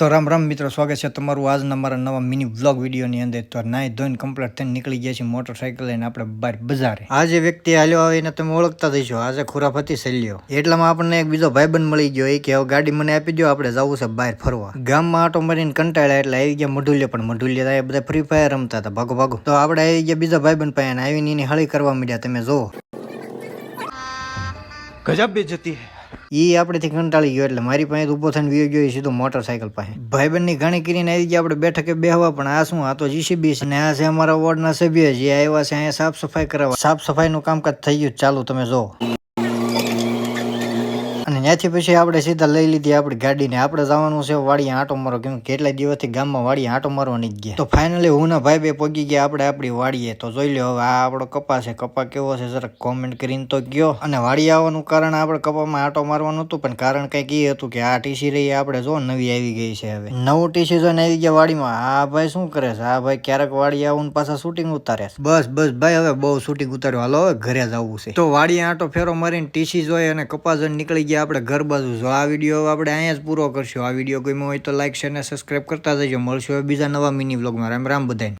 તો રામ રમ મિત્રો સ્વાગત છે તમારું આજના મારા નવા મિની વ્લોગ વિડીયોની અંદર. તો નાય ધોઈને કમ્પ્લીટ થઈને નીકળી ગયા છીએ મોટરસાઇકલ લઈને આપણે બહાર બજારે. આજે વ્યક્તિ હાલ્યો આવે એને તમે ઓળખતા થઈશો. આજે ખુરાફ હતી સલ્યો. એટલામાં આપણને એક બીજો ભાઈબંધ મળી ગયો. એ કે હવે ગાડી મને આપી દો આપણે જવું છે બહાર ફરવા. ગામમાં આટો મરીને કંટાળ્યા એટલે આવી ગયા મઢુલિયા. પણ મઢુલિયા થાય બધા ફ્રી ફાયર રમતા હતા ભાગો ભાગો. તો આપણે આવી ગયા બીજા ભાઈબંધ પાસે આવીને એની હળી કરવા માંડ્યા. તમે જો ગજબ બેજતી હે. ઈ આપણેથી કંટાળી ગયો એટલે મારી પાસે ઊભો થઈને વિયો ગયો સીધો મોટરસાઇકલ પાસે. ભાઈબંધની ઘણી કરીને આવી ગયા આપણે બેઠકે બેહવા, પણ આ શું? આ તો જીસીબી છે. અને આ છે અમારા વોર્ડના સભ્ય. જે આવ્યા છે, અહીંયા સાફ સફાઈ કરાવવા. સાફ સફાઈનું કામકાજ થઈ ગયું ચાલુ તમે જો. અને ત્યાંથી પછી આપણે સીધા લઈ લીધી આપણી ગાડીને. આપણે જવાનું છે વાડી આંટો મારો કેમ કેટલા દિવસથી ગામમાં વાડી આંટો મારવા જ ગયા. તો ફાઇનલી હું ના ભાઈ બે પગી ગયા આપણે આપણી વાડીએ. તો જોઈ લો હવે આ આપણો કપા છે. કપા કેવો છે જરાક કોમેન્ટ કરીને તો ગયો અને વાડી આવવાનું કારણ આપણે કપામાં આંટો મારવાનું હતું. પણ કારણ કંઈક એ હતું કે આ ટીસી રહી આપણે જો નવી આવી ગઈ છે હવે. નવું ટીસી જોઈને આવી ગયા વાડીમાં. આ ભાઈ શું કરે છે? આ ભાઈ ક્યારેક વાડી આવું પાછા શૂટિંગ ઉતારે બસ બસ, ભાઈ હવે બહુ શૂટિંગ ઉતાર્યું. હાલો, હવે ઘરે જવું છે. તો વાડી આંટો ફેરો મારીને ટીસી જોઈએ અને કપા જોઈને નીકળી ગયા આપણે ઘર બાજુ જો આ વીડિયો આપણે અહીંયા જ પૂરો કરશું. આ વીડિયો ગમ્યો હોય તો લાઈક શેર અને સબસ્ક્રાઈબ કરતા જજો. મળશું હવે બીજા નવા મિની વ્લોગમાં રામ રામ બધાને.